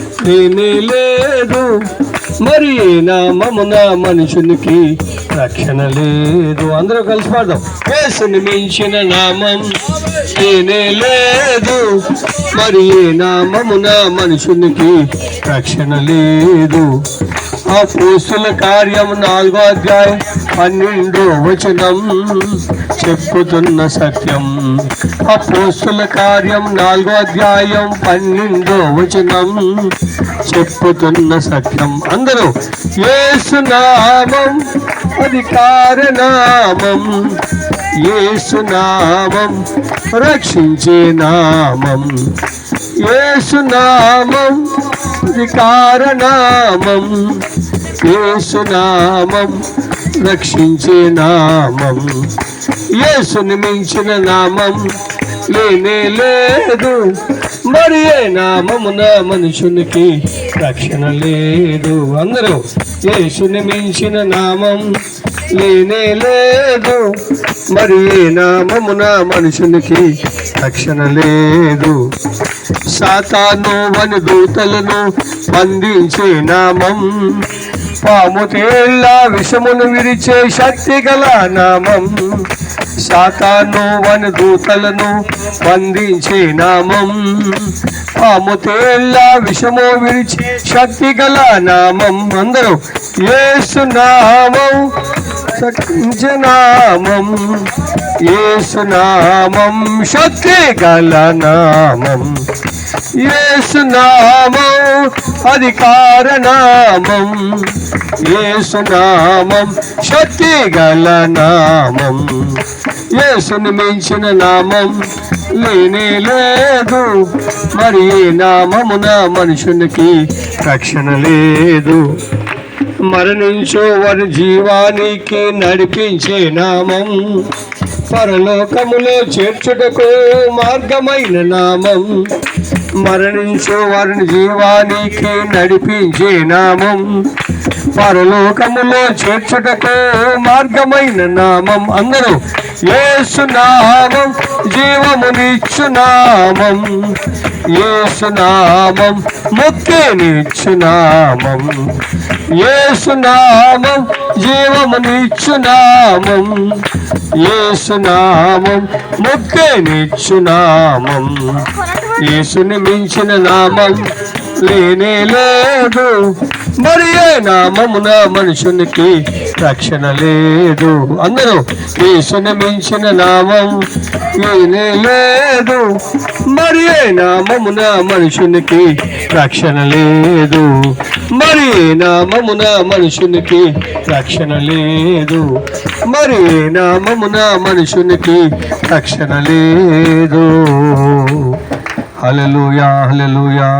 నేనే లేదు. మరి ఏ నామమున మనుషునికి రక్షణ లేదు. అందరూ కలిసి పాడదాం. కేసుని మించిన నామం నేనే లేదు. మరి ఏ నామమున మనుషునికి రక్షణ లేదు. ఆ పోస్తుల కార్యం నాలుగో అధ్యాయం పన్నెండో వచనం చెప్పుతున్న సత్యం. అపోస్తుల కార్యం నాలుగో అధ్యాయం పన్నెండో వచనం చెప్పుతున్న సత్యం. అందరూ ఏసునామం అధికారనామం ఏసునామం రక్షించే నామం. ఏసునామం అధికారనామం ఏసునామం రక్షించే నామం. యేసుని మించిన నామం లేనే లేదు. మరి ఏ నామమున మనుషునికి రక్షణ లేదు? అందరూ యేసుని మించిన నామం లేనే లేదు. మరి ఏ నామమున మనుషునికి రక్షణ లేదు? సాతాను వని దూతలను బంధించే నామం పాము తేళ్ళ విషమును విరిచే శక్తి గల నామం. సాతాను వన దూతలను బంధించే నామం. పాము తేళ్ళ విషము విరిచే శక్తి గల నామం. అందరూ ఏసు నామం నామం. యేసునామం శక్తి గల నామం యేసునామం అధికార నామం యేసునామం శక్తి గల నామం యేసుని మించిన నామం లేనే లేదు. మరి ఏ నామమున మనుషునికి రక్షణ లేదు? మరణించో వారి జీవానికి నడిపించే నామం. పరలోకములో చేర్చుటకు మార్గమైన నామం. మరణించో వారిని జీవానికి నడిపించే నామం. పరలోకములో చేర్చుటకు మార్గమైన నామం. అందరూ యేసు నామం జీవమునిచ్చు నామం యేసు నామం ముక్తినిచ్చు ఏసునామం యేసు నామం జీవమునిచ్చు నామం యేసు నామం యేసుని మించిన నామం లేనే లేదు. మరి ఏ నామమున మనుషునికి రక్షణ లేదు. అందరూ వేసిన మించిన నామం లేనే లేదు. మరి ఏ నామమున మనుషునికి రక్షణ లేదు. మరి ఏ నామమున మనుషునికి రక్షణ లేదు. మరి ఏ నామమున మనుషునికి రక్షణ లేదు. హలలుయా హలలుయా